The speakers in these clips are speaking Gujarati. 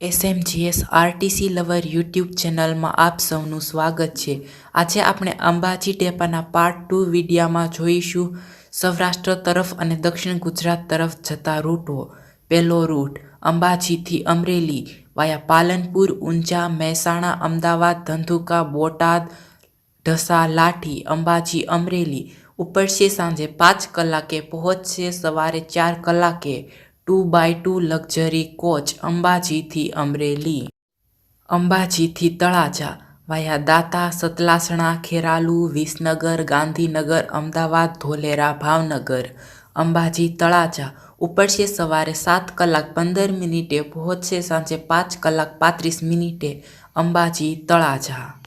એસએમજીએસ આરટીસી લવર યુટ્યુબ ચેનલમાં આપ સૌનું સ્વાગત છે. આજે આપણે અંબાજી ડેપાના પાર્ટ ટુ વિડીયામાં જોઈશું. સૌરાષ્ટ્ર તરફ અને દક્ષિણ ગુજરાત તરફ જતા રૂટો. પહેલો રૂટ, અંબાજીથી અમરેલી, વાયા પાલનપુર, ઊંઝા, મહેસાણા, અમદાવાદ, ધંધુકા, બોટાદ, ઢસા, લાઠી, અંબાજી, અમરેલી. ઉપડશે સાંજે પાંચ કલાકે પહોંચશે સવારે ચાર કલાકે. Two by two luxury coach અંબાજીથી Amreli. અંબાજીથી તળાજા, વાયા દાતા, સતલાસણા, ખેરાલુ, વિસનગર, ગાંધીનગર, અમદાવાદ, ધોલેરા, ભાવનગર. અંબાજી તળાજા, ઉપડશે સવારે સાત કલાક પંદર મિનિટે, પહોંચશે સાંજે પાંચ કલાક પાંત્રીસ મિનિટે અંબાજી તળાજા.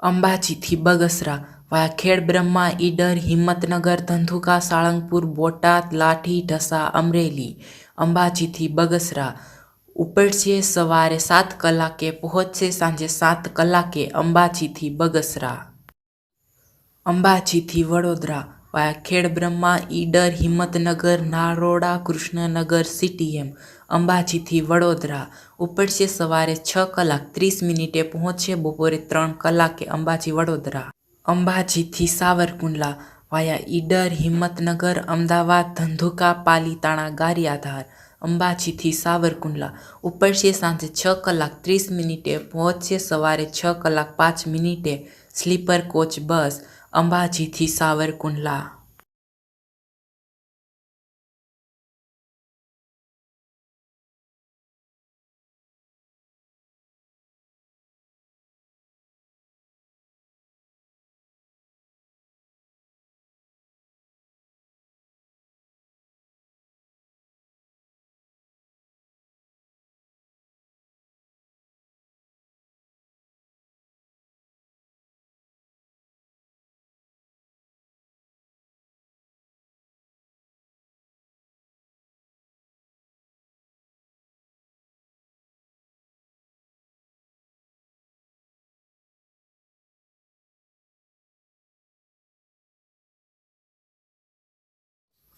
અંબાજીથી બગસરા વાયા ખેડબ્રહ્મા ઈડર, હિંમતનગર, ધંધુકા, સાળંગપુર, બોટાદ, લાઠી, ઢસા, અમરેલી, અંબાજીથી બગસરા. ઉપડશે સવારે સાત કલાકે, પહોંચશે સાંજે સાત કલાકે અંબાજીથી બગસરા. અંબાજીથી વડોદરા. વાયા ખેડબ્રહ્મા ઈડર, હિંમતનગર, નારોડા, કૃષ્ણનગર સીટીએમ, અંબાજીથી વડોદરા. ઉપડશે સવારે છ કલાક ત્રીસ મિનિટે, પહોંચશે બપોરે ત્રણ કલાકે અંબાજી વડોદરા. અંબાજીથી સાવરકુંડલા વાયા ઈડર, હિંમતનગર, અમદાવાદ, ધંધુકા પાલીતાણા ગારિયાધાર, અંબાજીથી સાવરકુંડલા. ઉપડશે સાંજે છ કલાક ત્રીસ મિનિટે પહોંચશે સવારે છ કલાક પાંચ મિનિટે સ્લીપર કોચ બસ અંબાજીથી સાવરકુંડલા.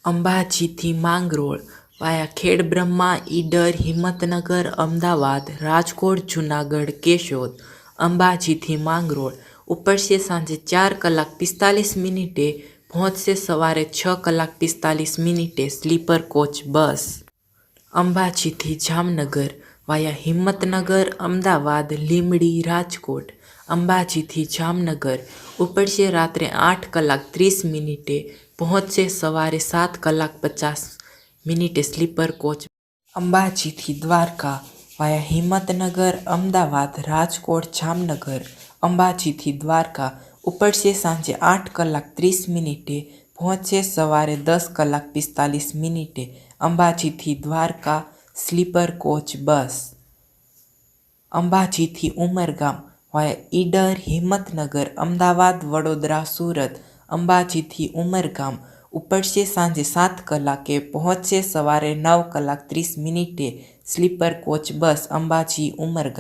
અંબાજીથી માંગરોળ વાયા ખેડબ્રહ્મા ઈડર, હિંમતનગર, અમદાવાદ, રાજકોટ, જુનાગઢ, કેશોદ, અંબાજીથી માંગરોળ. ઉપડશે સાંજે ચાર કલાક પિસ્તાલીસ મિનિટે, પહોંચશે સવારે છ કલાક પિસ્તાલીસ મિનિટે સ્લીપર કોચ બસ. અંબાજીથી જામનગર વાયા હિંમતનગર, અમદાવાદ, લીંબડી, રાજકોટ. અંબાજીથી જામનગર ઉપડશે રાત્રે આઠ કલાક ત્રીસ મિનિટે, પહોંચશે સવારે સાત કલાક પચાસ મિનિટે સ્લીપર કોચ. અંબાજીથી દ્વારકા વાયા હિંમતનગર, અમદાવાદ, રાજકોટ, જામનગર. અંબાજીથી દ્વારકા ઉપડશે સાંજે આઠ કલાક ત્રીસ મિનિટે, પહોંચશે સવારે દસ કલાક પિસ્તાલીસ મિનિટે. અંબાજીથી દ્વારકા સ્લીપર કોચ બસ. અંબાજીથી ઉમરગામ વાયા ઈડર, હિંમતનગર, અમદાવાદ, વડોદરા, સુરત અંબાજીથી ઉમરગામ ઉપડશે સાંજે સાત કલાકે, પહોંચશે સવારે નવ કલાક ત્રીસ મિનિટે sleeper coach bus Ambaji, Umargam.